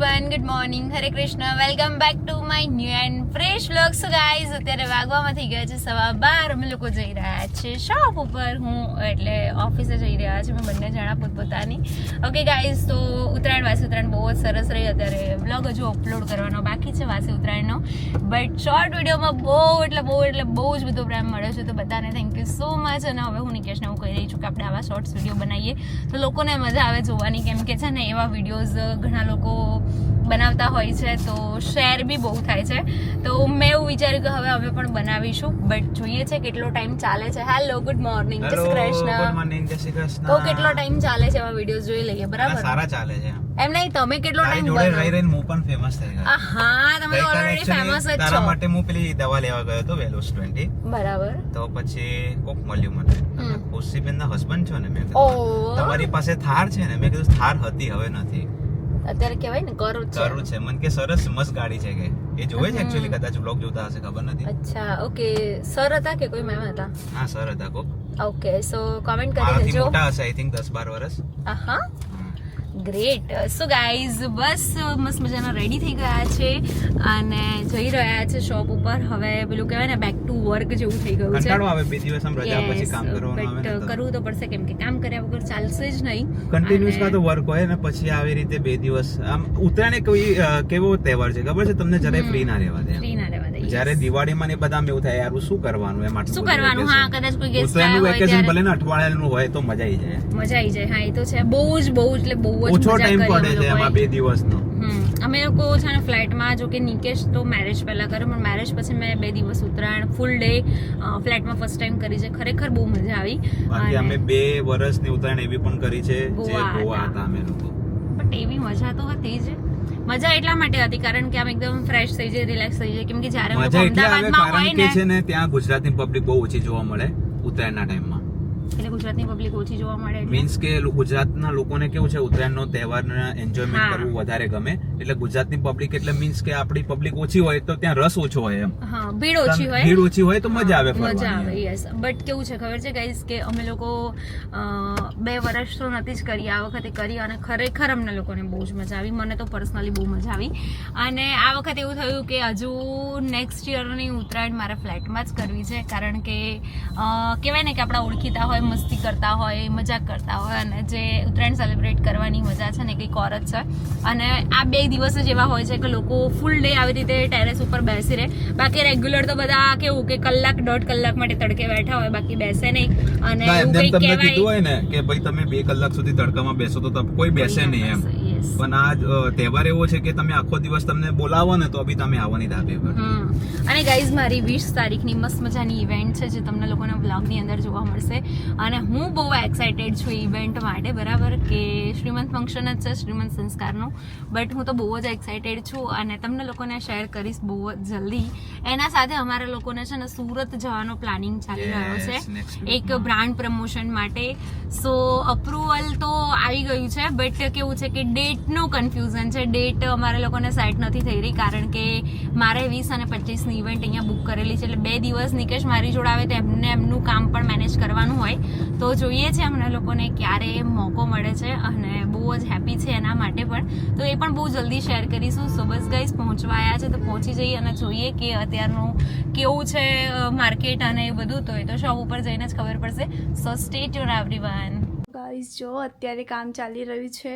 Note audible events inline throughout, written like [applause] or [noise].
Bye everyone good morning Hare Krishna welcome back to my new and fresh vlog so guys અત્યારે વાગવામાં થઈ ગયા છે સવા બાર. અમે લોકો જઈ રહ્યા છે શોપ ઉપર. હું એટલે ઓફિસે જઈ રહ્યા છે. મેં બંને જણા પોતપોતાની. ઓકે ગાઈઝ તો ઉત્તરાયણ, વાસી ઉત્તરાયણ બહુ જ સરસ રહી. અત્યારે વ્લોગ હજુ અપલોડ કરવાનો બાકી છે વાસી ઉત્તરાયણનો. બટ શોર્ટ વિડીયોમાં બહુ એટલે બહુ એટલે બહુ જ બધો પ્રેમ મળ્યો છે. તો બધાને થેન્ક યુ સો મચ અને હવે હું નિકેશને હું કહી રહી છું કે આપણે આવા શોર્ટ્સ વીડિયો બનાવીએ. તો લોકોને મજા આવે જોવાની. કેમ કે છે ને એવા વિડીયોઝ ઘણા લોકો બનાવતા હોય છે તો શેર બી બહુ થાય છે. તો મેં એવું વિચાર્યું કે હવે અમે પણ બનાવીશું બટ જોઈએ છે કેટલો ટાઈમ ચાલે છે. હેલો ગુડ મોર્નિંગ જય શ્રી ગુડ કૃષ્ણ. મોર્નિંગ જય શ્રી કૃષ્ણ. તો કેટલો ટાઈમ ચાલે છે એવા વિડિયોઝ જોઈ લઈએ બરાબર? સારા ચાલે છે. એમ નહીં તમે કેટલો ટાઈમ જોડે રહી રહીને હું પણ ફેમસ થઈ ગયો. હા તમે તો ઓલરેડી ફેમસ જ તારા છો. માટે હું પેલી દવા લેવા ગયો હતો વેલોસ 20 બરાબર. તો પછી કોક મળ્યું મને. તમે ખુશીબેન ના હસબન્ડ છો ને? મેં તમારી પાસે થાર છે ને? મેં કીધું થાર હતી હવે નથી. અત્યારે કહેવાય ને કરું છે. કરું છે. મન કે સરસ મસ્ત ગાડી છે કે. એ જોવે છે એક્ચ્યુઅલી કદાચ બ્લોગ જોતા હશે ખબર નથી. અચ્છા ઓકે. સર હતા કે કોઈ મેમ હતા? હા સર હતા કોક. ઓકે સો કમેન્ટ કરી દેજો. મોટા હશે આઈ થિંક 10 12 વર્ષ આહા. ગ્રેટ સો ગાઈઝ બસ મસ્ત મજાના રેડી થઈ ગયા છે અને જઈ રહ્યા છે શોપ ઉપર. હવે પેલું કહેવાય ને બેક ટુ વર્ક જેવું થઈ ગયું છે. આવે બે દિવસ આમ રજા પછી કામ કરવાનું આવે but ને તો. કરવું તો પડશે કેમ કે કામ કર્યા વગર ચાલશે જ નહીં. કન્ટિન્યુઅસ કા તો વર્ક હોય ને પછી આવી રીતે બે દિવસ. આમ ઉત્તરાયણ કોઈ કેવો તહેવાર છે ખબર છે? તમને જરાય ફ્રી ના રહેવા દે ફ્રી ના રહેવા જ્યારે દિવાળીમાં ને બધા એવું થાય યાર શું કરવાનું? એમ શું કરવાનું? હા કદાચ કોઈ ગેસ્ટ ઉત્તરાયણનું હોય ત્યારે. ભલે ને અઠવાડિયાનું હોય તો મજા આવી જાય. મજા આવી જાય હા એ તો છે. બહુ જ બહુ જ એટલે બહુ જ ઓછો ટાઈમ પડે છે એમાં બે દિવસનો. અમે લોકો છે ને ફ્લેટમાં જો કે નિકેશ તો મેરેજ પહેલા કર્યો પણ મેરેજ પછી મેં બે દિવસ ઉત્તરાયણ ફૂલ ડે ફ્લેટમાં ફર્સ્ટ ટાઈમ કરી છે. ખરેખર બહુ મજા આવી. બાકી અમે બે વર્ષની ઉત્તરાયણ એવી પણ કરી છે જે ગોવા હતા. અમે લોકો. બટ એવી મજા તો હતી જ. મજા એટલા માટે હતી કારણ કે આમ એકદમ ફ્રેશ થઈ જાય રિલેક્સ થઈ જાય કેમ કે જ્યારે અમદાવાદમાં હોય છે ને ને ત્યાં ગુજરાતની પબ્લિક બહુ ઓછી જોવા મળે ઉત્તરાયણના ટાઈમમાં એટલે ગુજરાતની પબ્લિક ઓછી જોવા મળે. મીન્સ કે ગુજરાતના લોકોને કેવું છે ઉત્તરાયણનો તહેવાર એન્જોયમેન્ટ કરવું વધારે ગમે એટલે ગુજરાતની પબ્લિક એટલે મીન્સ કે આપણી પબ્લિક ઓછી હોય તો ત્યાં રસ ઓછો હોય એમ. ભીડ ઓછી હોય. ભીડ ઓછી હોય તો મજા આવે મજા આવે યસ બટ કેવું છે ખબર છે ગાઈઝ કે અમે લોકો બે વર્ષ તો નથી જ કરી. આ વખતે કરી અને ખરેખર અમને લોકોને બહુ જ મજા આવી. મને તો પર્સનલી બહુ મજા આવી. અને આ વખતે એવું થયું કે હજુ નેક્સ્ટ યરની ઉત્તરાયણ મારે ફ્લેટમાં જ કરવી છે. કારણ કે કહેવાય ને કે આપણા ઓળખીતા હોય મસ્તી કરતા હોય મજાક કરતા હોય અને જે ઉત્તરાયણ સેલિબ્રેટ કરવાની મજા છે ને કંઈક ઓર જ છે. અને આ બે દિવસ જ એવા હોય છે કે લોકો ફૂલ ડે આવી રીતે ટેરેસ ઉપર બેસી રહે બાકી રેગ્યુલર તો બધા કેવું કે કલાક દોઢ કલાક માટે તડકે બેઠા હોય બાકી બેસે નહીં અને તમને કીધું હોય ને કે ભાઈ તમે બે કલાક સુધી તડકામાં બેસો તો કોઈ બેસે નહીં એમ. પણ આ તહેવાર એવો છે કે તમે આખો દિવસ તમને બોલાવો ને તો બી તમે આવવાની ધાબે પર અને ગાઈઝ મારી વીસ તારીખની મસ્ત મજાની ઇવેન્ટ છે જે તમને લોકોના બ્લોગની અંદર જોવા મળશે. અને હું બહુ એક્સાઇટેડ છું ઇવેન્ટ માટે બરાબર? કે શ્રીમંત ફંક્શન જ છે શ્રીમંત સંસ્કારનું. બટ હું તો બહુ જ એક્સાઇટેડ છું અને તમને લોકોને શેર કરીશ બહુ જ જલ્દી. એના સાથે અમારા લોકોને છે ને સુરત જવાનો પ્લાનિંગ ચાલી રહ્યો છે. એક બ્રાન્ડ પ્રમોશન માટે. સો અપ્રુવલ તો આવી ગયું છે બટ કેવું છે કે ડેટનું કન્ફ્યુઝન છે. ડેટ અમારા લોકોને સેટ નથી થઈ રહી કારણ કે મારે વીસ અને પચીસની ઇવેન્ટ અહીંયા બુક કરેલી છે. એટલે બે દિવસ નિકેશ મારી જોડે આવે તો એમને એમનું કામ પણ મેનેજ કરવાનું હોય. તો જોઈએ છે અમને લોકોને ક્યારે મોકો મળે છે અને બહુ જ હેપી છે એના માટે પણ. તો એ પણ બહુ જલ્દી શેર કરીશું. સો બસ ગાઈઝ પહોંચવા છે તો પહોંચી જઈએ અને જોઈએ કે અત્યારનું કેવું છે માર્કેટ અને એ બધું. તો એ તો શોપ ઉપર જઈને જ ખબર પડશે. So stay every one guys જો અત્યારે કામ ચાલી રહ્યું છે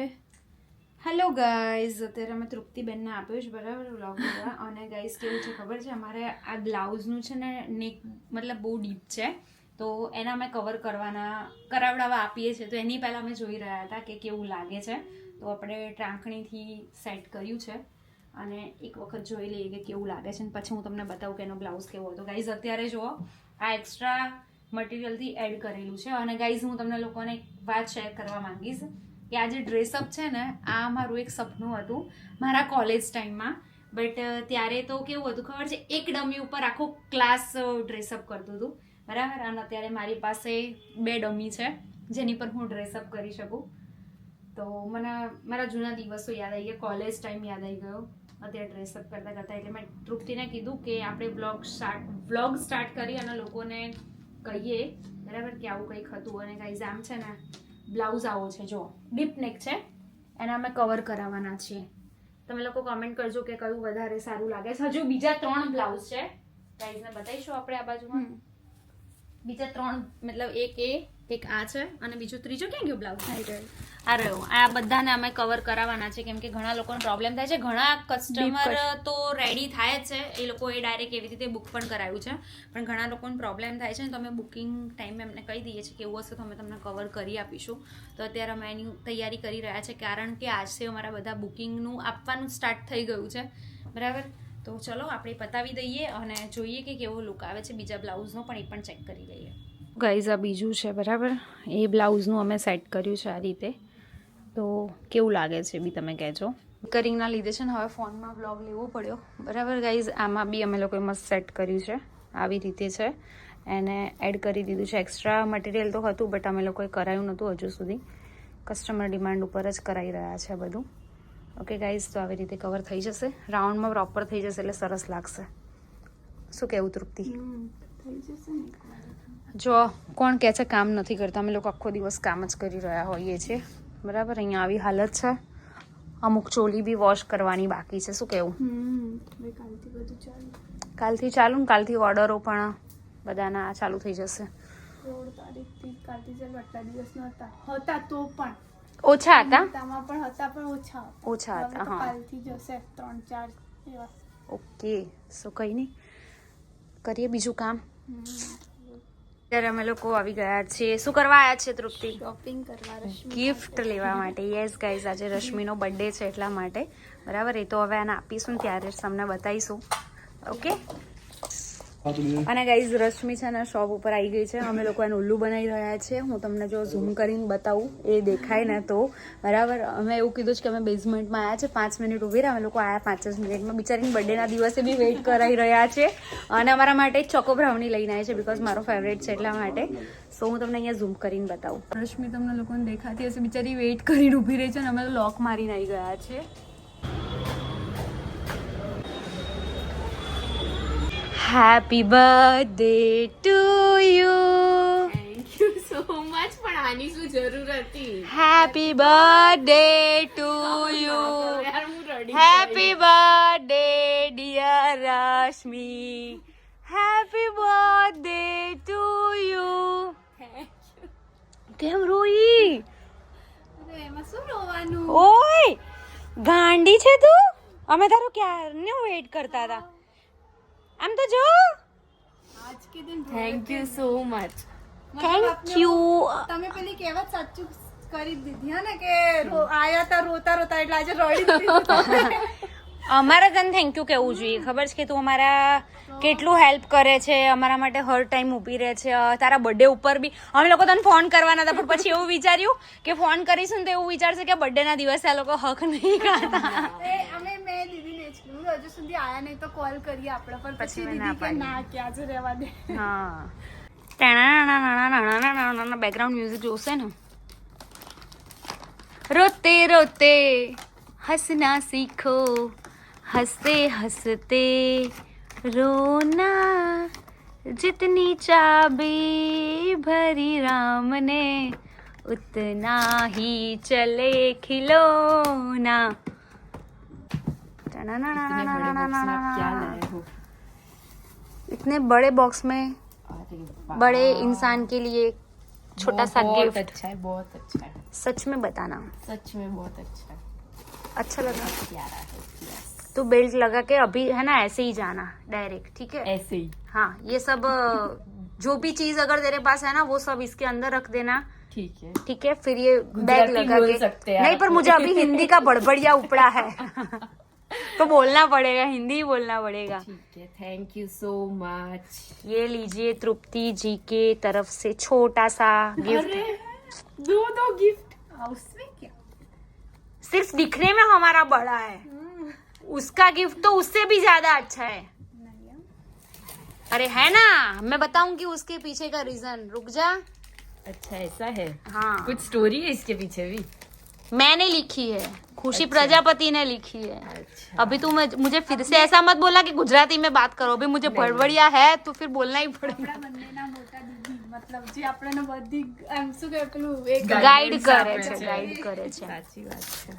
હેલો ગાઈઝ અત્યારે અમે તૃપ્તિબેનને આપ્યું છે બરાબર વ્લોગ અને ગાઈઝ કેવું છે ખબર છે? અમારે આ બ્લાઉઝનું છે ને નેક મતલબ બહુ ડીપ છે. તો એના અમે કવર કરવાના, કરાવડાવવા આપીએ છીએ. તો એની પહેલાં અમે જોઈ રહ્યા હતા કે કેવું લાગે છે. તો આપણે ટાંકણીથી સેટ કર્યું છે. અને એક વખત જોઈ લઈએ કે કેવું લાગે છે. અને પછી હું તમને બતાવું કે એનો બ્લાઉઝ કેવો હતો. ગાઈઝ અત્યારે જુઓ, આ એક્સ્ટ્રા મટીરિયલથી એડ કરેલું છે. અને ગાઈઝ હું તમને લોકોને એક વાત શેર કરવા માંગીશ. કે આ જે ડ્રેસઅપ છે ને, આ મારું એક સપનું હતું મારા કોલેજ ટાઈમમાં બટ ત્યારે તો કેવું હતું ખબર છે? એક ડમી ઉપર આખો ક્લાસ ડ્રેસઅપ કરતું હતું. બરાબર? અને અત્યારે મારી પાસે બે ડમી છે, જેની પર હું ડ્રેસઅપ કરી શકું. તો મને, મારા જૂના દિવસો યાદ આવી ગયા કોલેજ ટાઈમ યાદ આવી ગયો. અત્યારે ડ્રેસઅપ કરતાં કરતાં એટલે મેં તૃપ્તિને કીધું કે આપણે બ્લોગ સ્ટાર્ટ બ્લોગ સ્ટાર્ટ કરી અને લોકોને કહીએ, બરાબર, કે આવું કંઈક હતું. અને કાંઈ જામ છે ને બ્લાઉઝ આવો છે જો. ડીપ નેક છે. એના અમે કવર કરાવવાના છીએ. તમે લોકો કમેન્ટ કરજો કે કયું વધારે સારું લાગે. છે હજુ બીજા ત્રણ બ્લાઉઝ છે. પ્રાઇઝને બતાવીશું આપણે આ બાજુમાં. બીજા ત્રણ મતલબ એક એ એક આ છે અને બીજું ત્રીજો ક્યાં ગયો બ્લાઉઝ આ રહ્યો. આ બધાને અમે કવર કરાવવાના છે કેમ કે ઘણા લોકોને પ્રોબ્લેમ થાય છે. ઘણા કસ્ટમર તો રેડી થાય જ છે. એ લોકો એ ડાયરેક્ટ એવી રીતે બુક પણ કરાવ્યું છે. પણ ઘણા લોકોને પ્રોબ્લેમ થાય છે ને તો અમે બુકિંગ ટાઈમે એમને કહી દઈએ છીએ કે એવું હશે તો અમે તમને કવર કરી આપીશું. તો અત્યારે અમે એની તૈયારી કરી રહ્યા છે કારણ કે આજથી અમારા બધા બુકિંગનું આપવાનું સ્ટાર્ટ થઈ ગયું છે. બરાબર? તો ચલો આપણે પતાવી દઈએ અને જોઈએ કે કેવો લુક આવે છે. બીજા બ્લાઉઝનો પણ એ પણ ચેક કરી લઈએ. ગાઈઝ આ બીજું છે બરાબર? એ બ્લાઉઝનું અમે સેટ કર્યું છે આ રીતે. તો કેવું લાગે છે બી તમે કહેજો. કરિંગના લીધે છે ને હવે ફોનમાં બ્લોગ લેવો પડ્યો. બરાબર ગાઈઝ? આમાં બી અમે લોકોએ મસ્ત સેટ કર્યું છે. આવી રીતે છે. એને એડ કરી દીધું છે. એક્સ્ટ્રા મટીરિયલ તો હતું બટ અમે લોકોએ કરાયું નહોતું હજુ સુધી. કસ્ટમર ડિમાન્ડ ઉપર જ કરાવી રહ્યા છે બધું. ઓકે ગાઈઝ તો આવી રીતે કવર થઈ જશે. રાઉન્ડમાં પ્રોપર થઈ જશે એટલે સરસ લાગશે. શું કહેવું તૃપ્તિ? થઈ જશે ને. જો કોણ કહે છે કામ નથી કરતા? અમે લોકો આખો દિવસ કામ જ કરી રહ્યા હોઈએ છીએ. બરાબર? અહીંયા આવી હાલત છે. અમુક ચોલી બી વોશ કરવાની બાકી છે. શું કહેવું? કાલથી ચાલુ. કાલથી ચાલુ ને કાલથી ઓર્ડરો પણ બધાના ચાલુ થઈ જશે. ઓછા હતા? પણ હતા પણ ઓછા હતા. ઓછા હતા હા. કાલથી જશે ત્રણ ચાર એવા. ઓકે સો કંઈ નહીં. કરીએ બીજું કામ. હમ. ત્યારે અમે લોકો આવી ગયા છીએ. શું કરવા આવ્યા છે તૃપ્તિ? શોપિંગ કરવા રશ્મિ ગિફ્ટ લેવા માટે. યસ ગાઈઝ આજે રશ્મિનો બર્થડે છે એટલા માટે. બરાબર? એ તો હવે આને આપીશું ને ત્યારે જ તમને બતાવીશું. ઓકે અને ગાઈઝ રશ્મિ છે ને શોપ ઉપર આવી ગઈ છે. અમે લોકો એનું ઉલ્લુ બનાવી રહ્યા છે. હું તમને જો ઝૂમ કરીને બતાવું, એ દેખાય ને તો. બરાબર? અમે એવું કીધું છે કે અમે બેઝમેન્ટમાં આવ્યા છે. પાંચ મિનિટ ઊભી રહ્યા, અમે લોકો આવ્યા પાંચ જ મિનિટમાં. બિચારીને બર્થડેના દિવસે બી વેઇટ કરાવી રહ્યા છે. અને અમારા માટે ચોકો બ્રાઉની લઈને આવી છે બિકોઝ મારો ફેવરેટ છે એટલા માટે. સો હું તમને અહીંયા ઝૂમ કરીને બતાવું. રશ્મિ તમને લોકોને દેખાતી હશે. બિચારી વેઇટ કરીને ઊભી રહી છે અને અમે લોક મારીને આવી ગયા છે. Happy birthday to you thank you so much પણ આની શું જરૂર હતી? Happy birthday to you happy birthday dear Rashmi happy birthday to you કેમ રોઈ? એમાં શું રોવાનું? ઓય ગાંડી છે તું? અમે તારો ક્યારનો વેટ કરતા હતા? આમ તો જો. આજ કે દિન thank you so much thank you તમે પેલી કહેવત સાચું કરી દીધી હા ને કે આયા તા રોતા રોતા એટલે આજે રડી દીધી. અમારે તને થેન્ક યુ કહેવું જોઈએ. ખબર છે કે તું અમારા કેટલું હેલ્પ કરે છે અમારા માટે હર ટાઈમ ઊભી રહે છે તારા બર્થડે ઉપર બી. અમે લોકો તને ફોન કરવાના હતા પણ પછી એવું વિચાર્યું કે ફોન કરીશું ને તો એવું વિચારશે કે બર્થડેના દિવસે આ લોકો હક નહીં ખાતા. અમે મેં દીદીને જ કીધું હજુ સુધી આયા નહીં તો કોલ કરીએ આપણે પણ પછી મેં ના દીદી કે ના કે આજે રહેવા દે હા બેકગ્રાઉન્ડ મ્યુઝિક જોશે ને રોતે રોતે હસના सीखो हंसते हंसते रोना जितनी चाबी भरी राम ने उतना ही चले खिलौना इतने बड़े बॉक्स में बड़े इंसान के लिए छोटा सा बहुत गिफ्ट अच्छा है बहुत अच्छा है। सच में बताना। सच में बहुत अच्छा है। अच्छा लगा। प्यारा है तो बेल्ट लगा के अभी है ना ऐसे ही जाना डायरेक्ट ठीक है? ऐसे ही। हाँ ये सब जो भी चीज़ अगर तेरे पास है ना वो सब इसके अंदर रख देना। ठीक है। ठीक है फिर ये बैग लगा के। नहीं पर मुझे अभी हिंदी का बड़बड़िया उपड़ा है। [laughs] [laughs] तो बोलना पड़ेगा हिंदी ही बोलना पड़ेगा। ठीक है थैंक यू सो मच ये लीजिए तृप्ति जी के तरफ़ से छोटा सा गिफ्ट अरे दो दो गिफ्ट उसमें क्या? सिर्फ़ दिखने में हमारा बड़ा है। उसका गिफ्ट तो उससे भी ज़्यादा अच्छा है। है। अरे है ना? मैं बताऊँगी उसके पीछे का रीजन रुक जा। अच्छा ऐसा है? हाँ। कुछ स्टोरी है इसके पीछे भी? मैंने लिखी है। खुशी अच्छा। प्रजापति ने लिखी है अच्छा अभी तू मैं- मुझे फिर से ऐसा मत बोला कि गुजराती में बात करो अभी मुझे बड़बड़िया है तो फिर बोलना ही पड़ेगा આપણા બંનેના મોટા દીદી મતલબ જે આપણને બધી એમ શું કહેવાય પેલું એક ગાઈડ Guidance કરે આપે છે છે. ગાઈડ કરે છે સાચી વાત છે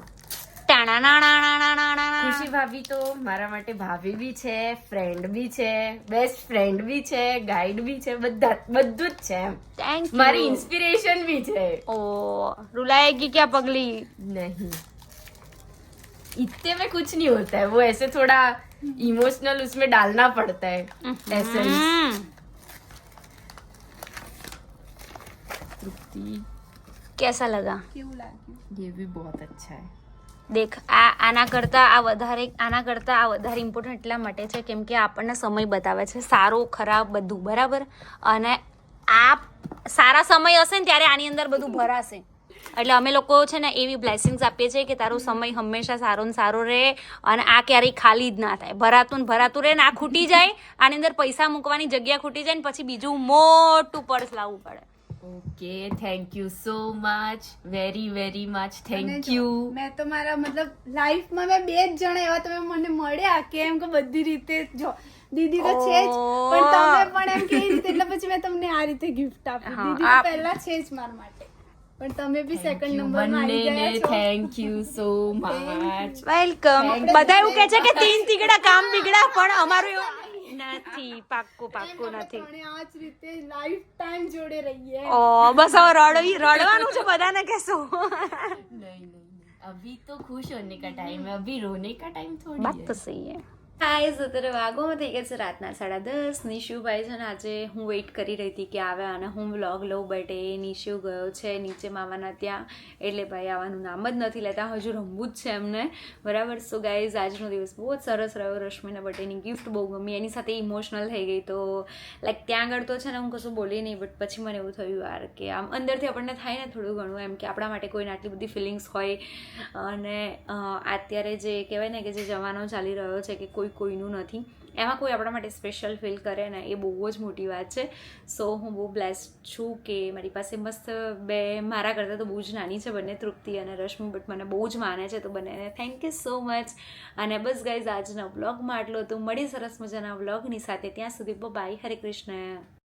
ટાણાણાણાણાણાણાણા. ભાભી તો મારા માટે ભાભી બી છે ફ્રેન્ડ બી છે બેસ્ટ ફ્રેન્ડ બી છે ગાઈડ બી છે બધા બધું જ છે એમ થેન્ક મારી इंस्पिरेशन भी है ओ रुलाएगी क्या पगली नहीं इतने में कुछ नहीं होता है वो ऐसे थोड़ा इमोशनल उसमें डालना पड़ता है एसेंस हम्म, तृप्ति कैसा लगा કેવું લાગ્યું ये भी बहुत अच्छा है દેખ આ આના કરતાં આ વધારે આના કરતાં આ વધારે ઇમ્પોર્ટન્ટ એટલા માટે છે કેમ કે આપણને સમય બતાવે છે સારો ખરાબ બધું બરાબર અને આ સારા સમય હશે ને ત્યારે આની અંદર બધું ભરાશે એટલે અમે લોકો છે ને એવી બ્લેસિંગ્સ આપીએ છીએ કે તારો સમય હંમેશા સારો ને સારો રહે અને આ ક્યારેય ખાલી જ ના થાય. ભરાતું ને ભરાતું રહે ને આ ખૂટી જાય આની અંદર પૈસા મૂકવાની જગ્યા ખૂટી જાય ને પછી બીજું મોટું પર્સ લાવવું પડે. Okay thank you so much very very much thank you મેં તો મારા મતલબ લાઈફમાં મેં બે જ જણા એવા તમે મને મળ્યા કેમ કે બધી રીતે જો. દીદી તો છે જ પણ તમે પણ એમ કે એટલે પછી મેં તમને આ રીતે ગિફ્ટ આપી. દીદી પહેલા છે જ મારા માટે. પણ તમે બી સેકન્ડ નંબરમાં આવી ગયા છો. Thank you so much welcome બધા એવું કહે છે કે તીન તીગડા કામ બિગડા પણ અમારું એવું નથી પાક્કું પાક્કું નથી. આ જ રીતે લાઈફ ટાઈમ જોડે રહીએ. ઓ બસ હવે રડવી રડવાનું છે બધાને કહેશો. નહીં નહીં અભી તો ખુશ હોને કા ટાઈમ અભી રોને કા ટાઈમ થોડી બાત તો સહી હે. ગાઈઝ અત્યારે વાગોમાં થઈ ગયા છે રાતના સાડા દસ. નિશુભાઈ છે ને આજે હું વેઇટ કરી રહી હતી કે આવે અને હું વ્લોગ લઉં બટ એ નિશુ ગયો છે નીચે મામાના ત્યાં. એટલે ભાઈ આવવાનું નામ જ નથી લેતા. હજુ રમવું જ છે એમને. બરાબર? સો ગાઈઝ આજનો દિવસ બહુ જ સરસ રહ્યો રશ્મિને બટ એની ગિફ્ટ બહુ ગમી. એની સાથે ઇમોશનલ થઈ ગઈ તો લાઈક ત્યાં આગળ તો છે ને હું કશું બોલી નહીં બટ પછી મને એવું થયું યાર કે આમ અંદરથી આપણને થાય ને થોડું ઘણું એમ કે આપણા માટે કોઈને આટલી બધી ફિલિંગ્સ હોય. અને અત્યારે જે કહેવાય ને કે જે જમાનો ચાલી રહ્યો છે કે કોઈ કોઈનું નથી. એમાં કોઈ આપણા માટે સ્પેશિયલ ફીલ કરે ને એ બહુ જ મોટી વાત છે. સો હું બહુ બ્લેસ્ડ છું કે મારી પાસે મસ્ત બે, મારા કરતાં તો બહુ જ નાની છે બંને તૃપ્તિ અને રશ્મિ બટ મને બહુ જ માને છે તો બંનેને થેન્ક યુ સો મચ અને બસ ગાઈઝ આજના બ્લોગમાં આટલો તો મળી સરસ મજાના બ્લોગની સાથે. ત્યાં સુધી બાય હરે કૃષ્ણ.